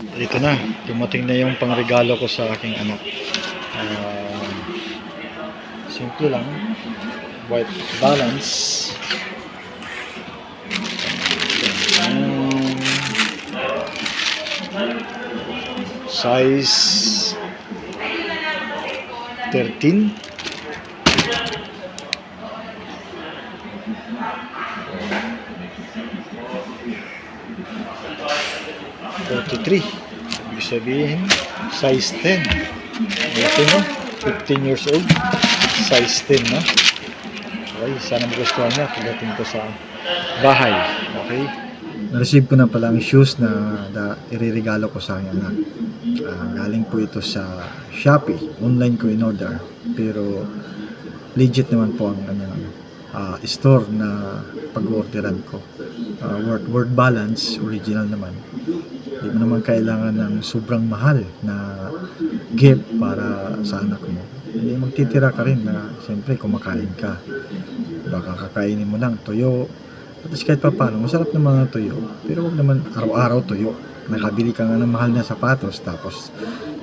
Ito na, dumating na yung pangregalo ko sa aking anak. Ah, simple lang. White balance. Um, size 13. Forty-three. Ibig sabihin, size 10. Ito no, 15 years old. Size 10 no. Okay, sana magustuhan niya pagdating ko sa bahay. Okay? Na-receive ko na pala ang shoes na, na iririgalo ko sa aking anak. Ah, galing po ito sa Shopee. Online ko in order. Pero legit naman po ang ano, ah, store na pag-orderan ko. Ah, word, word balance, original naman. Hindi mo naman kailangan ng sobrang mahal na gift para sa anak mo. Hindi magtitira ka rin na siyempre kumakain ka. Baka kakainin mo lang tuyo. At kahit pa paano, masarap ng mga tuyo. Pero huwag naman araw-araw tuyo. Nakabili ka nga ng mahal na sapatos tapos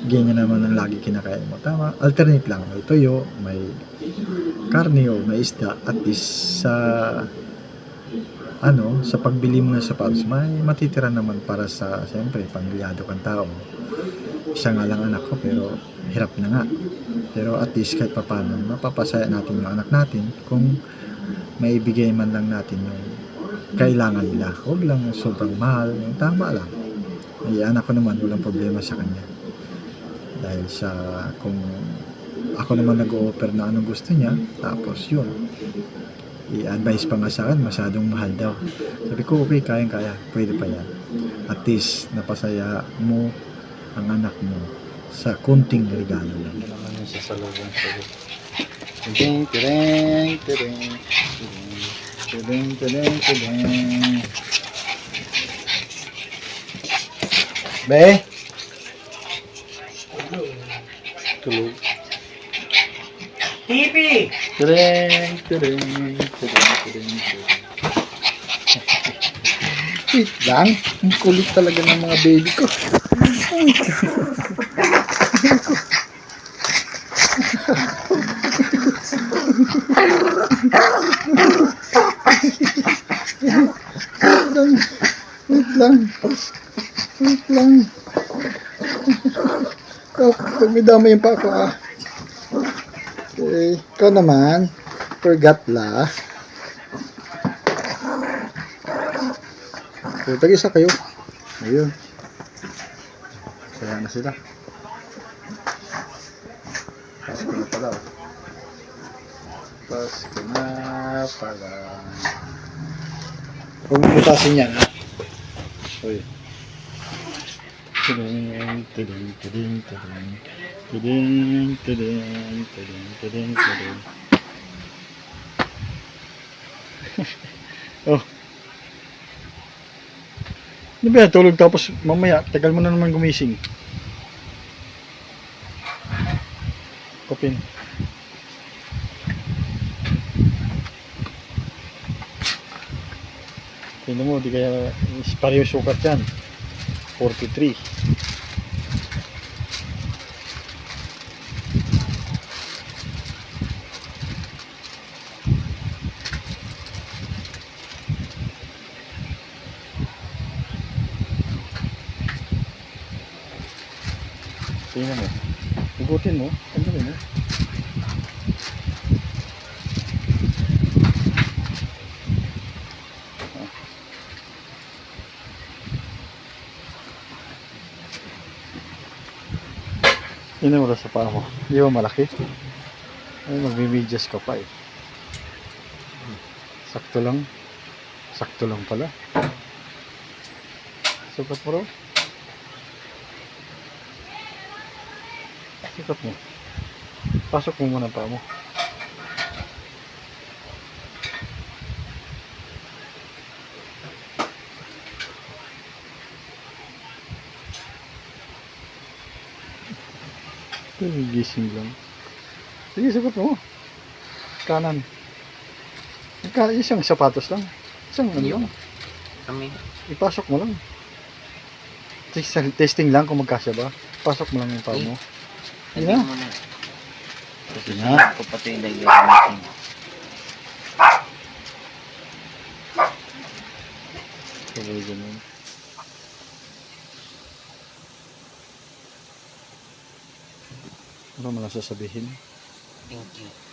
ganyan naman ang lagi kinakain mo. Tama, alternate lang. May tuyo, may karne may isda. At least sa ano, sa pagbili mo ng sapatos, may matitira naman para sa, siyempre, pamilyado kang tao. Isa nga lang anak ko, pero hirap na nga. Pero at least kahit papano, mapapasaya natin yung anak natin kung maibigay man lang natin yung kailangan nila. Huwag lang sobrang mahal, yung tama lang. Ay, anak ko naman, walang problema sa kanya. Dahil sa, kung ako naman nag-o-offer na anong gusto niya, tapos yun, i-advise pa nga sa akin, masyadong mahal daw. Sabi ko, okay, kayang-kaya, pwede pa yan. At least, napasaya mo ang anak mo sa kunting regalo lang. Tideng, tideng, tideng, tideng, tideng, tideng. Be? Tulog. Tideng, tideng, tideng, tideng, tideng. Wait lang. Ang kulit talaga ng mga baby ko. Wait lang. Wait lang. Wait lang. Oh, pag may dama yung pa ah. Okay. Ikaw naman. Forgot la. So, tag-isa kayo. Ayun. Kaya na sila. Pasko na pala. oh. Pasko na pala. Huwag mo butasin yan, ha? Uy. Tuding, tuding, tuding, tuding. Tuding, tuding, tuding, tuding, tuding. oh. Ano ba? Tulog tapos mamaya, tagal mo na naman gumising. Kopin. Tingnan mo, di kaya pareho sukat yan. 43. Tingnan mo. Hugutin mo. Tanggalin mo. Tingnan mo sa paa mo. Di ba malaki? Ay, magbibidjas ka pa eh. Sakto lang. Sakto lang pala. Sukat mo. Sukat mo. Pasok mo muna paa mo. Gising lang. Sige, sukat mo. Kanan. Ka isang sapatos lang. Isang ano lang. Kami. Ipasok mo lang. testing, lang kung magkasya ba. Pasok mo lang yung paa mo. Lagyan Yeah. Kasi nga. ko pa ito ilagay natin. Sabay ganun. Ano mo lang sasabihin? Thank you.